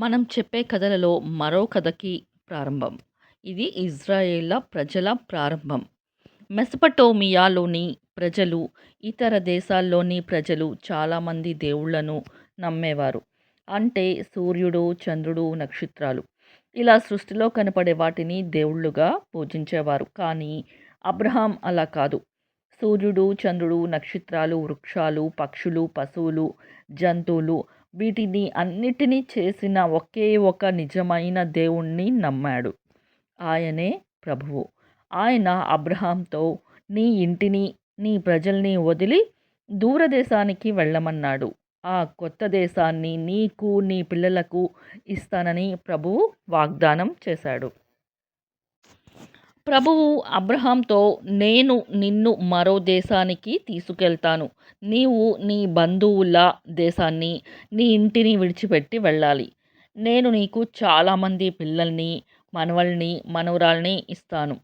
మనం చెప్పే కథలలో మరో కథకి ప్రారంభం. ఇది ఇజ్రాయేళ్ళ ప్రజల ప్రారంభం. మెసపటోమియాలోని ప్రజలు, ఇతర దేశాల్లోని ప్రజలు చాలామంది దేవుళ్ళను నమ్మేవారు. అంటే సూర్యుడు, చంద్రుడు, నక్షత్రాలు. ఇలా సృష్టిలో కనపడే వాటిని దేవుళ్ళుగా పూజించేవారు. కానీ అబ్రహాం అలా కాదు. సూర్యుడు, చంద్రుడు, నక్షత్రాలు, వృక్షాలు, పక్షులు, పశువులు, జంతువులు వీటిని అన్నిటినీ చేసిన ఒకే ఒక నిజమైన దేవుణ్ణి నమ్మాడు. ఆయనే ప్రభువు. ఆయన అబ్రహాంతో నీ ఇంటిని, నీ ప్రజల్ని వదిలి దూరదేశానికి వెళ్ళమన్నాడు. ఆ కొత్త దేశాన్ని నీకు, నీ పిల్లలకు ఇస్తానని ప్రభువు వాగ్దానం చేశాడు. ప్రభువు అబ్రహాంతో నేను నిన్ను మరో దేశానికి తీసుకెళ్తాను. నీవు నీ బంధువుల దేశాన్ని, నీ ఇంటిని విడిచిపెట్టి వెళ్ళాలి. నేను నీకు చాలామంది పిల్లల్ని, మనవల్ని, మనవరాల్ని ఇస్తాను.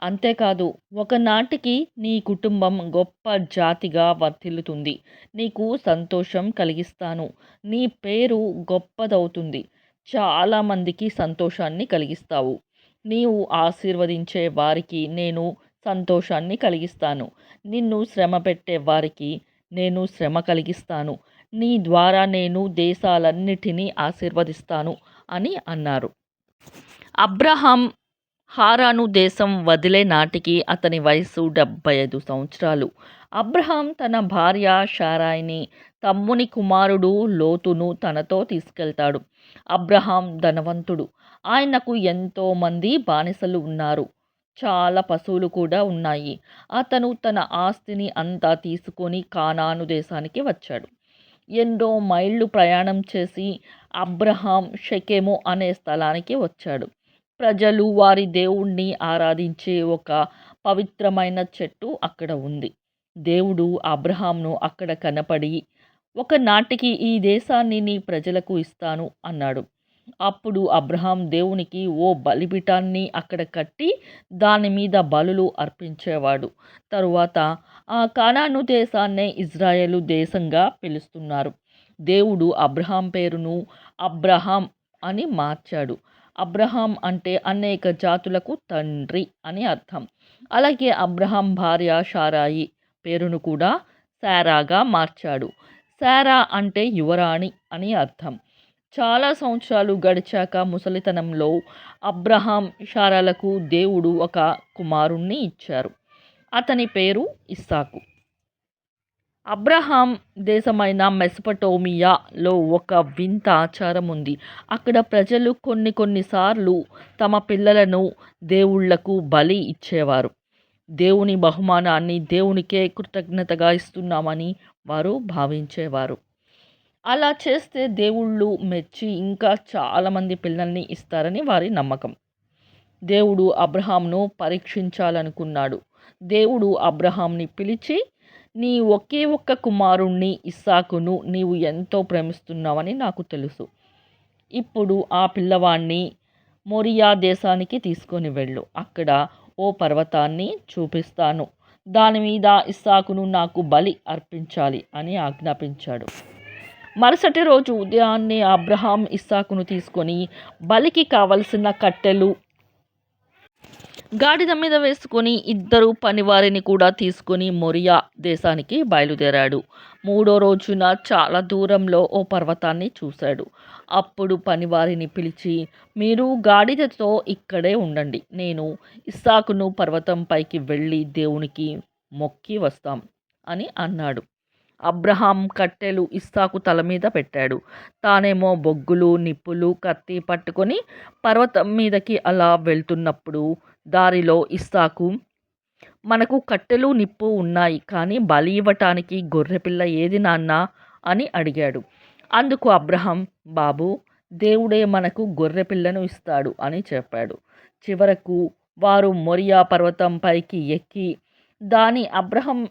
అంతేకాదు ఒకనాటికి నీ కుటుంబం గొప్ప జాతిగా వర్ధిల్లుతుంది. నీకు సంతోషం కలిగిస్తాను. నీ పేరు గొప్పదవుతుంది. చాలామందికి సంతోషాన్ని కలిగిస్తావు. నీవు ఆశీర్వదించే వారికి నేను సంతోషాన్ని కలిగిస్తాను. నిన్ను శ్రమ పెట్టే వారికి నేను శ్రమ కలిగిస్తాను. నీ ద్వారా నేను దేశాలన్నిటినీ ఆశీర్వదిస్తాను అని అన్నారు. అబ్రహాం హారాను దేశం వదిలే నాటికి అతని వయసు డెబ్బై ఐదు సంవత్సరాలు. అబ్రహాం తన భార్య షారాయిని తమ్ముని కుమారుడు లోతును తనతో తీసుకెళ్తాడు. అబ్రహాం ధనవంతుడు. ఆయనకు ఎంతోమంది బానిసలు ఉన్నారు. చాలా పశువులు కూడా ఉన్నాయి. అతను తన ఆస్తిని అంతా తీసుకొని కానాను దేశానికి వచ్చాడు. ఎన్నో మైళ్ళు ప్రయాణం చేసి అబ్రహాం షకేము అనే స్థలానికి వచ్చాడు. ప్రజలు వారి దేవుణ్ణి ఆరాధించే ఒక పవిత్రమైన చెట్టు అక్కడ ఉంది. దేవుడు అబ్రహాంను అక్కడ కనపడి ఒకనాటికి ఈ దేశాన్ని నీ ప్రజలకు ఇస్తాను అన్నాడు. అప్పుడు అబ్రహాం దేవునికి ఓ బలిపీఠాన్ని అక్కడ కట్టి దాని మీద బలులు అర్పించేవాడు. తరువాత ఆ కానాను దేశాన్నే ఇజ్రాయేలు దేశంగా పిలుస్తున్నారు. దేవుడు అబ్రహాం పేరును అబ్రహాం అని మార్చాడు. అబ్రహాం అంటే అనేక జాతులకు తండ్రి అని అర్థం. అలాగే అబ్రహాం భార్య షారాయి పేరును కూడా శారాగా మార్చాడు. సారా అంటే యువరాణి అని అర్థం. చాలా సంవత్సరాలు గడిచాక ముసలితనంలో అబ్రహాం, శారాలకు దేవుడు ఒక కుమారుణ్ణి ఇచ్చారు. అతని పేరు ఇస్సాకు. అబ్రహాం దేశమైన మెసపటోమియాలో ఒక వింత ఆచారం ఉంది. అక్కడ ప్రజలు కొన్ని కొన్నిసార్లు తమ పిల్లలను దేవుళ్ళకు బలి ఇచ్చేవారు. దేవుని బహుమానాన్ని దేవునికే కృతజ్ఞతగా ఇస్తున్నామని వారు భావించేవారు. అలా చేస్తే దేవుళ్ళు మెచ్చి ఇంకా చాలామంది పిల్లల్ని ఇస్తారని వారి నమ్మకం. దేవుడు అబ్రహాంను పరీక్షించాలనుకున్నాడు. దేవుడు అబ్రహాంని పిలిచి నీ ఒకే ఒక్క కుమారుణ్ణి ఇస్సాకును నీవు ఎంతో ప్రేమిస్తున్నావని నాకు తెలుసు. ఇప్పుడు ఆ పిల్లవాణ్ణి మొరియా దేశానికి తీసుకొని వెళ్ళు. అక్కడ ఓ పర్వతాన్ని చూపిస్తాను. దాని మీద ఇస్సాకును నాకు బలి అర్పించాలి అని ఆజ్ఞాపించాడు. మరుసటి రోజు ఉదయాన్నే అబ్రహాం ఇస్సాకును తీసుకొని బలికి కావలసిన కట్టెలు, గాడిద మీద వేసుకొని ఇద్దరు పనివారిని కూడా తీసుకొని మొరియా దేశానికి బయలుదేరాడు. మూడో రోజున చాలా దూరంలో ఓ పర్వతాన్ని చూశాడు. అప్పుడు పనివారిని పిలిచి మీరు గాడిదతో ఇక్కడే ఉండండి. నేను ఇస్సాకును పర్వతంపైకి వెళ్ళి దేవునికి మొక్కి వస్తాం అని అన్నాడు. అబ్రహాం కట్టెలు ఇస్సాకు తలమీద పెట్టాడు. తానేమో బొగ్గులు, నిప్పులు, కత్తి పట్టుకొని పర్వతం మీదకి అలా వెళ్తున్నప్పుడు దారిలో ఇస్సాకు మనకు కట్టెలు, నిప్పు ఉన్నాయి. కానీ బలి ఇవ్వటానికి గొర్రెపిల్ల ఏది నాన్నా అని అడిగాడు. అందుకు అబ్రహం బాబు దేవుడే మనకు గొర్రెపిల్లను ఇస్తాడు అని చెప్పాడు. చివరకు వారు మొరియా పర్వతం పైకి ఎక్కి దాని అబ్రహం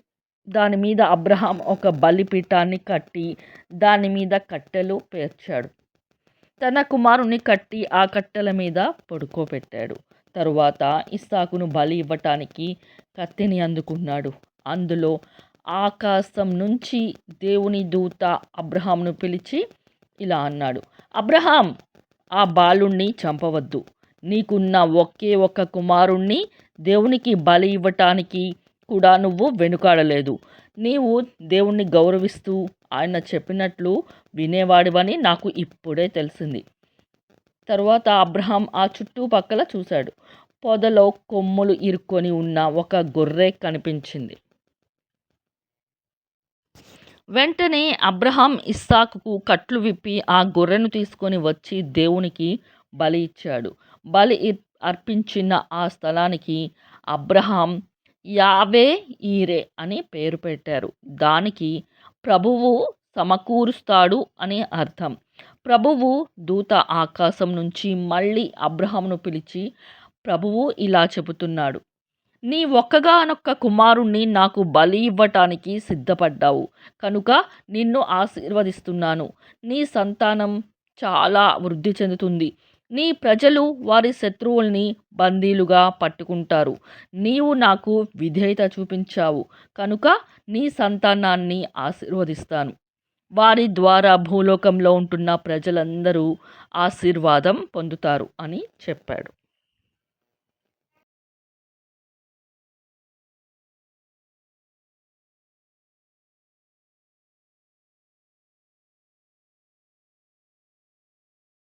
దాని మీద అబ్రహాం ఒక బలిపీఠాన్ని కట్టి దాని మీద కట్టెలు పేర్చాడు. తన కుమారుని కట్టి ఆ కట్టెల మీద పడుకోబెట్టాడు. తరువాత ఇస్సాకును బలి ఇవ్వటానికి కత్తిని అందుకున్నాడు. అందులో ఆకాశం నుంచి దేవుని దూత అబ్రహాంను పిలిచి ఇలా అన్నాడు. అబ్రహాం ఆ బాలుణ్ణి చంపవద్దు నీకున్న ఒకే ఒక్క కుమారుణ్ణి దేవునికి బలి ఇవ్వటానికి కూడా నువ్వు వెనుకాడలేదు నీవు దేవుణ్ణి గౌరవిస్తూ ఆయన చెప్పినట్లు వినేవాడివని నాకు ఇప్పుడే తెలిసింది తరువాత అబ్రహాం ఆ చుట్టుపక్కల చూశాడు. పొదలో కొమ్ములు ఇరుక్కొని ఉన్న ఒక గొర్రె కనిపించింది. వెంటనే అబ్రహాం ఇస్సాకుకు కట్లు విప్పి ఆ గొర్రెను తీసుకొని వచ్చి దేవునికి బలి ఇచ్చాడు. బలి ఇ- అర్పించిన ఆ స్థలానికి అబ్రహాం యావే ఈరే అని పేరు పెట్టారు. దానికి ప్రభువు సమకూరుస్తాడు అని అర్థం. ప్రభువు దూత ఆకాశం నుంచి మళ్ళీ అబ్రహామును పిలిచి ప్రభువు ఇలా చెబుతున్నాడు నీ ఒక్కగానొక్క కుమారుణ్ణి నాకు బలి ఇవ్వటానికి సిద్ధపడ్డావు. కనుక నిన్ను ఆశీర్వదిస్తున్నాను. నీ సంతానం చాలా వృద్ధి చెందుతుంది. నీ ప్రజలు వారి శత్రువుల్ని బందీలుగా పట్టుకుంటారు. నీవు నాకు విధేయత చూపించావు. కనుక నీ సంతానాన్ని ఆశీర్వదిస్తాను. వారి ద్వారా భూలోకంలో ఉంటున్న ప్రజలందరూ ఆశీర్వాదం పొందుతారు అని చెప్పాడు.